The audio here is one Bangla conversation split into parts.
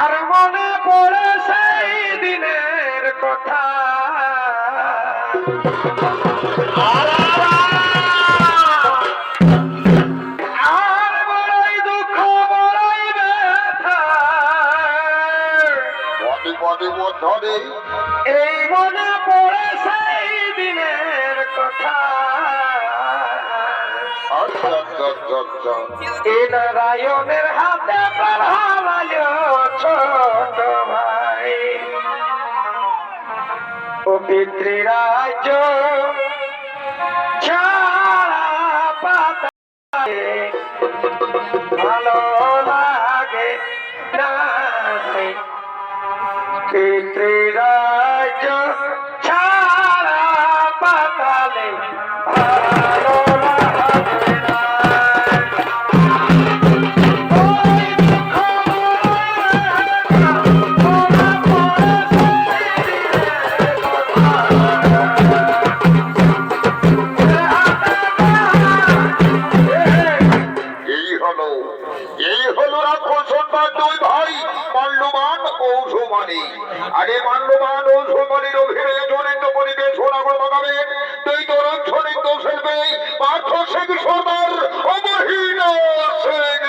আর মনে পড়ে সেই দিনের কথা। এ নারায়ণের হাতে পাড়ালায় ছোট ভাই। ও পিতৃরাজ ছাড়া পাতায় ভালো লাগে না পিতৃরাজ এই হলো এই হলো রাক্ষসন্তান দুই ভাই মাল্যবান ঔষমানি আগে মাল্যবান ঔষমানির অভিনয়ে জনিত পরিবেশ সোনাগর বাগাবে দুই তরুণ জনিত শিল্পী পার্থ সিং সর্দার অবহীন সিং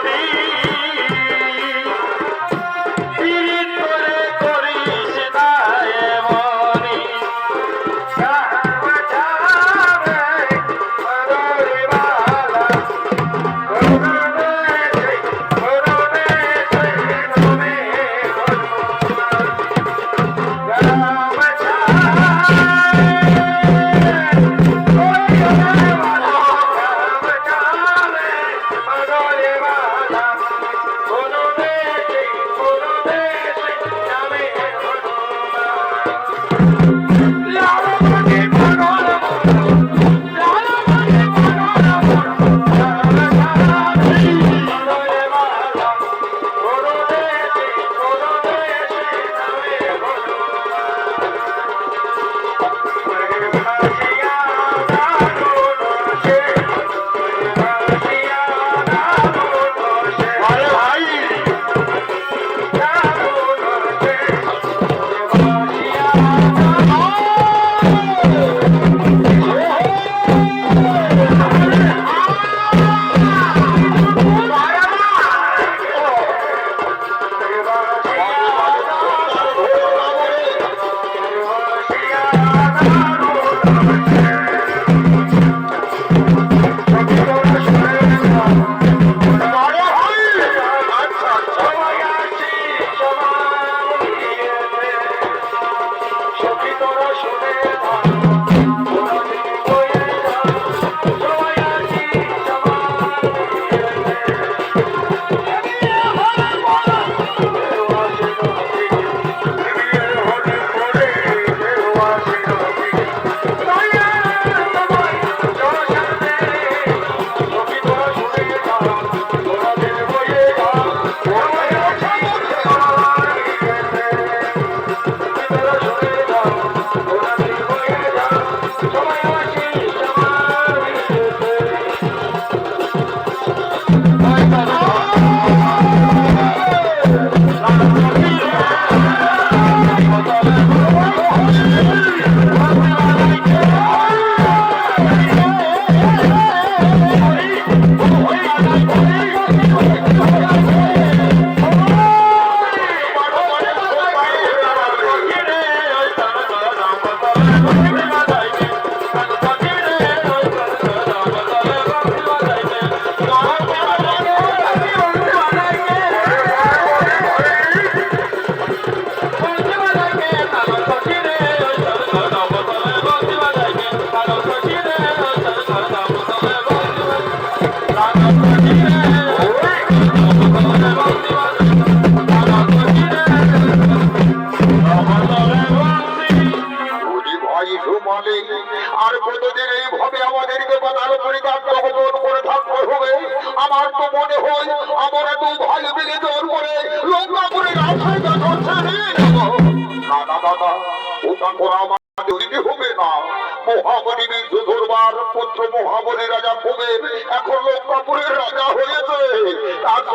নবী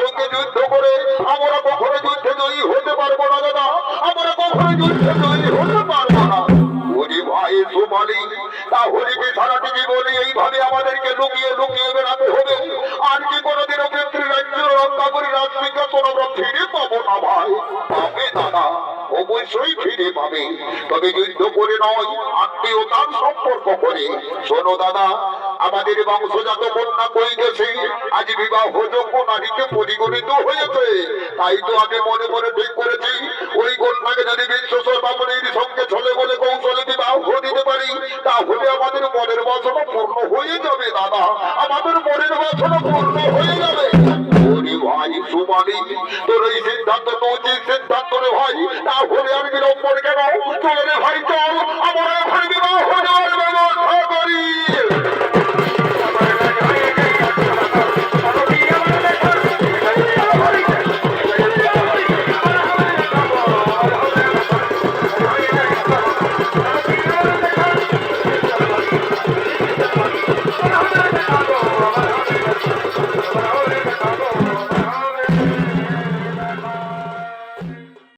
হবে যুদ্ধ করে আমরা কখনো যুদ্ধে জয়ী হতে পারব না দাদা আমরা কখনো যুদ্ধে জয়ী হতে পারব না ভাই সোমালি তাহলে কি সারাটি জীবনে আমাদেরকে লুকিয়ে লুকিয়ে পাবে তবে যুদ্ধ করে নয় আত্মীয়তার সম্পর্ক করে। শোনো দাদা, আমাদের বংশজাত কন্যা কই গেছে? আজ বিবাহ যোগ্য নারীকে পরিগণিত হয়েছে। তাই তো আমি মনে মনে ঠিক করেছি, ওই কন্যাকে যদি বিশ্বস্বর বামনের সঙ্গে ছলে বলে কৌশলে বিবাহ দিতে পারি, তাহলে আমাদের মনের বাসনা পূর্ণ হয়ে যাবে দাদা। আমাদের মনের বাসনা পূর্ণ হয়ে যাবে। সুমানি তোর এই সিদ্ধান্ত তো উচিত সিদ্ধান্ত রে ভাই তাহলে আর বিলম্ব কেন? চলে ভাই, চল, আমার এখন বিবাহ করি